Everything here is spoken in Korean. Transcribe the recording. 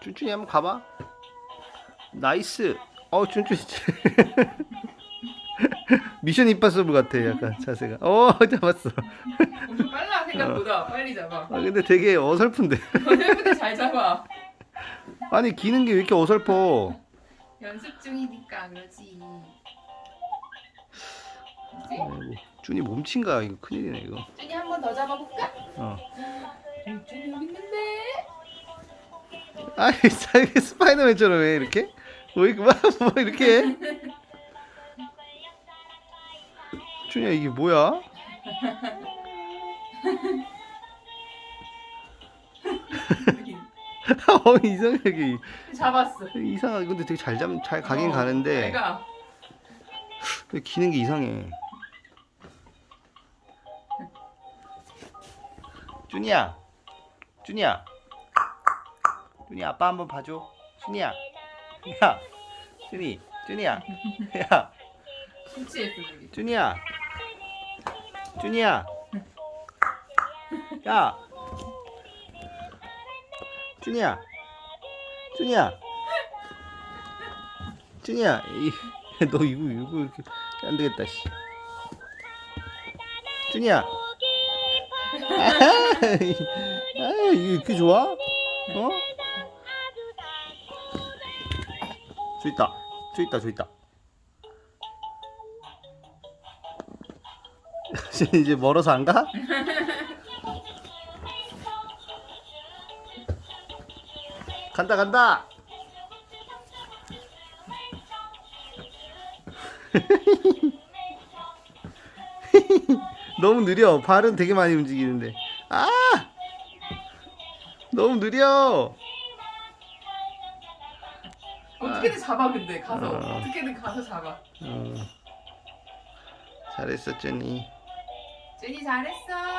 준이 한번 가봐. 나이스. 어 준준 미션 임파서블 같아 약간 자세가. 어 잡았어. 엄청 빨라 생각보다 빨리 잡아. 아 근데 되게 어설픈데. 너네보다 잘 잡아. 아니 기는 게 왜 이렇게 어설퍼? 연습 중이니까 그러지. 아이고, 준이 몸친가 이거 큰일이네 이거. 준이 한 번 더 잡아볼까? 어. 준이 여기 있는데. 아이 자기 스파이더맨처럼 왜 이렇게? 뭐 이렇게 막, 뭐 이렇게 해? 준이야 이게 뭐야? 어 이상하게 잡았어. 이상하게 근데 되게 잘 잡, 잘 가긴 어, 가는데 내가 근데 기는 게 이상해. 준이야, 준이야, 준이 아빠 한번 봐줘. 준이야, 야, 준이, 준이야, 야, 심취했어 저기. 준이야, 준이야, 야, 준이야, 준이야, 준이야, 이, 너 이거 이거 이렇게 안 되겠다, 씨. 준이야, 아, 아, 이거 이렇게 좋아? 어? 저 있다, 저 있다, 저 있다. 이제 멀어서 안 가? 간다 간다. 너무 느려. 발은 되게 많이 움직이는데. 아! 너무 느려. 어떻게든 잡아 근데 가서 어. 어떻게든 가서 잡아. 어. 잘했어, jenny. 준이 잘했어.